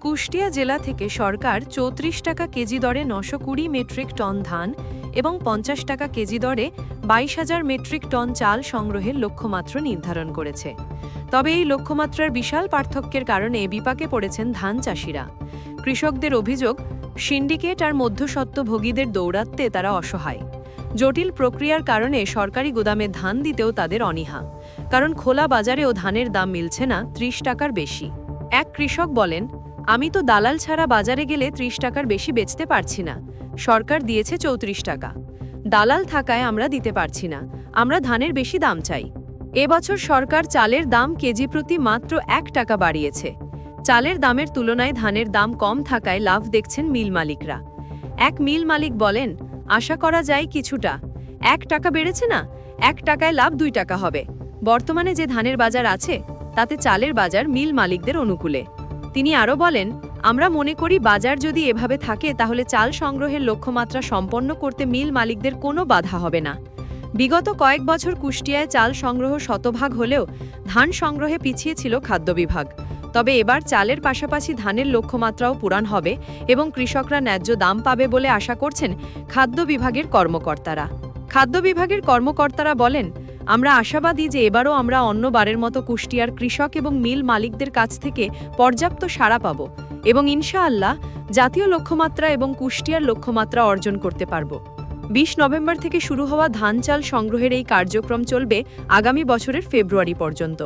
কুষ্টিয়া জেলা থেকে সরকার চৌত্রিশ টাকা কেজি দরে নশো কুড়ি মেট্রিক টন ধান এবং পঞ্চাশ টাকা কেজি দরে বাইশ হাজার মেট্রিক টন চাল সংগ্রহের লক্ষ্যমাত্রা নির্ধারণ করেছে। তবে এই লক্ষ্যমাত্রার বিশাল পার্থক্যের কারণে বিপাকে পড়েছেন ধান চাষিরা। কৃষকদের অভিযোগ, সিন্ডিকেট আর মধ্যস্বত্বভোগীদের দৌরাত্মে তারা অসহায়। জটিল প্রক্রিয়ার কারণে সরকারি গুদামে ধান দিতেও তাদের অনীহা। কারণ খোলা বাজারেও ধানের দাম মিলছে না, ত্রিশ টাকার বেশি। এক কৃষক বলেন আমি তো দালাল ছাড়া বাজারে গেলে ত্রিশ টাকার বেশি বেচতে পারছি না। সরকার দিয়েছে চৌত্রিশ টাকা। দালাল থাকায় আমরা দিতে পারছি না। আমরা ধানের বেশি দাম চাই। এবছর সরকার চালের দাম কেজি প্রতি মাত্র এক টাকা বাড়িয়েছে। চালের দামের তুলনায় ধানের দাম কম থাকায় লাভ দেখছেন মিল মালিকরা। এক মিল মালিক বলেন, আশা করা যায় কিছুটা। এক টাকা বেড়েছে না? এক টাকায় লাভ দুই টাকা হবে। বর্তমানে যে ধানের বাজার আছে, তাতে চালের বাজার মিল মালিকদের অনুকূলে। তিনি আরও বলেন, আমরা মনে করি বাজার যদি এভাবে থাকে, তাহলে চাল সংগ্রহের লক্ষ্যমাত্রা সম্পন্ন করতে মিল মালিকদের কোনো বাধা হবে না। বিগত কয়েক বছর কুষ্টিয়ায় চাল সংগ্রহ শতভাগ হলেও ধান সংগ্রহে পিছিয়ে ছিল খাদ্য বিভাগ। তবে এবার চালের পাশাপাশি ধানের লক্ষ্যমাত্রাও পূরণ হবে এবং কৃষকরা ন্যায্য দাম পাবে বলে আশা করছেন খাদ্য বিভাগের কর্মকর্তারা। খাদ্য বিভাগের কর্মকর্তারা বলেন আমরা আশাবাদী যে এবারও আমরা অন্যবারের মতো কুষ্টিয়ার কৃষক এবং মিল মালিকদের কাছ থেকে পর্যাপ্ত সাড়া পাব এবং ইনশাআল্লাহ জাতীয় লক্ষ্যমাত্রা এবং কুষ্টিয়ার লক্ষ্যমাত্রা অর্জন করতে পারব। বিশ নভেম্বর থেকে শুরু হওয়া ধান চাল সংগ্রহের এই কার্যক্রম চলবে আগামী বছরের ফেব্রুয়ারি পর্যন্ত।